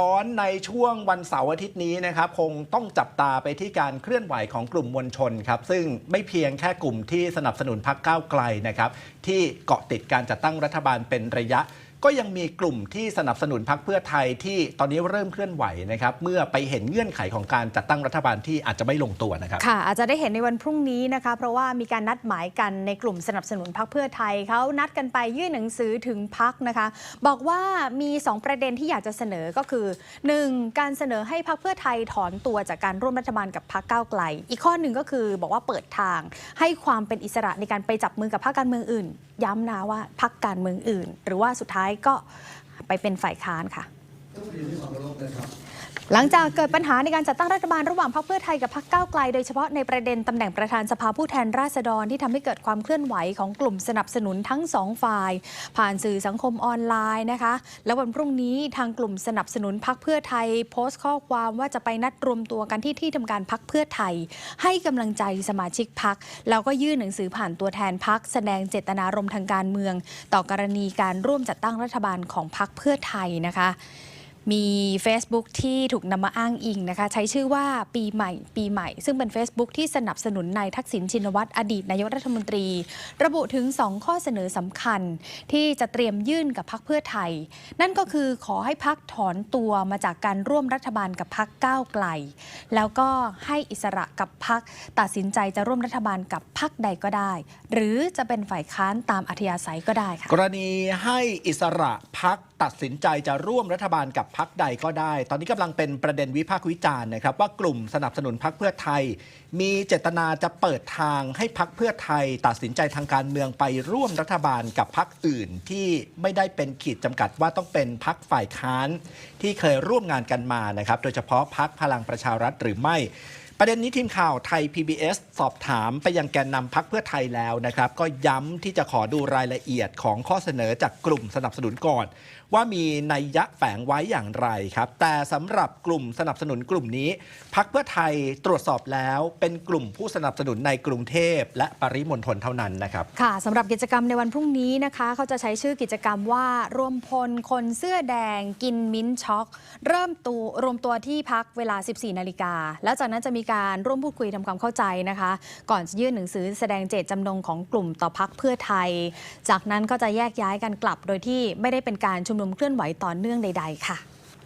ร้อนในช่วงวันเสาร์อาทิตย์นี้นะครับคงต้องจับตาไปที่การเคลื่อนไหวของกลุ่มมวลชนครับซึ่งไม่เพียงแค่กลุ่มที่สนับสนุนพรรคก้าวไกลนะครับที่เกาะติดการจัดตั้งรัฐบาลเป็นระยะ ก็ยังมีกลุ่มที่สนับสนุนพรรคเพื่อไทยที่ตอนนี้เริ่มเคลื่อนไหวนะครับ เมื่อไปเห็นเงื่อนไขของการจัดตั้งรัฐบาลที่อาจจะไม่ลงตัวนะครับค่ะ อาจจะได้เห็นในวันพรุ่งนี้นะคะเพราะว่ามีการนัดหมายกันในกลุ่มสนับสนุนพักเพื่อไทยเขานัดกันไปยื่นหนังสือถึงพักนะคะ บอกว่ามี 2 ประเด็นที่อยากจะเสนอก็คือ 1. การเสนอให้พักเพื่อไทยถอนตัวจากการร่วมรัฐบาลกับพักก้าวไกล อีกข้อหนึ่งก็คือบอกว่าเปิดทางให้ความเป็นอิสระในการไปจับมือกับพรรคการเมืองอื่น ย้ำนะว่าพักการเมืองอื่น หรือว่าสุดท้ายก็ไปเป็นฝ่ายค้านค่ะ หลังจากเกิดปัญหาในการจัดตั้งรัฐบาลระหว่างพรรคเพื่อไทยกับพรรคก้าวไกล โดยเฉพาะในประเด็นตำแหน่งประธานสภาผู้แทนราษฎรที่ทำให้เกิดความเคลื่อนไหวของกลุ่มสนับสนุนทั้งสองฝ่าย ผ่านสื่อสังคมออนไลน์นะคะ แล้ววันพรุ่งนี้ทางกลุ่มสนับสนุนพรรคเพื่อไทย โพสต์ข้อความว่าจะไปนัดรวมตัวกันที่ที่ทำการพรรคเพื่อไทย ให้กำลังใจสมาชิกพรรคแล้วก็ยื่นหนังสือผ่านตัวแทนพรรคแสดงเจตนารมณ์ทางการเมือง ต่อกรณีการร่วมจัดตั้งรัฐบาลของพรรคเพื่อไทยนะคะ มี Facebook ที่ถูกนำมาอ้างอิงนะคะ ใช้ชื่อว่าปีใหม่ปีใหม่ ซึ่งเป็น Facebook ที่สนับสนุนนายทักษิณชินวัตรอดีตนายกรัฐมนตรี ระบุถึง 2 ข้อเสนอสำคัญ ที่จะเตรียมยื่นกับพักเพื่อไทย นั่นก็คือขอให้พักถอนตัวมาจากการร่วมรัฐบาลกับพักก้าวไกล แล้วก็ให้อิสระกับพักตัดสินใจจะร่วมรัฐบาลกับพักใดก็ได้ หรือจะเป็นฝ่ายค้านตามอัธยาศัยก็ได้ค่ะกรณีให้อิสระพัก ตัดสินใจจะร่วมรัฐบาลกับพักใดก็ได้ ตอนนี้กำลังเป็นประเด็นวิพากษ์วิจารณ์นะครับ ว่ากลุ่มสนับสนุนพักเพื่อไทย มีเจตนาจะเปิดทางให้พักเพื่อไทย ตัดสินใจทางการเมืองไปร่วมรัฐบาลกับพักอื่น ที่ไม่ได้เป็นขีดจำกัดว่าต้องเป็นพักฝ่ายค้านที่เคยร่วมงานกันมานะครับ โดยเฉพาะพักพลังประชารัฐหรือไม่ ประเด็นนี้ทีมข่าวไทย PBS สอบถามไปยังแกนนำพักเพื่อไทยแล้วนะครับ ก็ย้ำที่จะขอดูรายละเอียดของข้อเสนอจากกลุ่มสนับสนุนก่อน ว่ามีนัยยะแฝงไว้อย่างไรครับ แต่สำหรับกลุ่มสนับสนุนกลุ่มนี้พักเพื่อไทยตรวจสอบแล้วเป็นกลุ่มผู้สนับสนุนในกรุงเทพ และปริมณฑลเท่านั้นนะครับค่ะสำหรับกิจกรรมในวันพรุ่งนี้นะคะ เขาจะใช้ชื่อกิจกรรมว่ารวมพลคนเสื้อแดงกินมิ้นช็อก เริ่มตัวรวมตัวที่พักเวลา 14 นาฬิกาแล้วจากนั้นจะมีการร่วมพูดคุยทำความเข้าใจนะคะ ก่อนจะยื่นหนังสือแสดงเจตจำนงของกลุ่มต่อพักเพื่อไทย จากนั้นก็จะแยกย้ายกันกลับโดยที่ไม่ได้เป็นการชุมนุมเคลื่อนไหวต่อเนื่องใด ๆ ค่ะ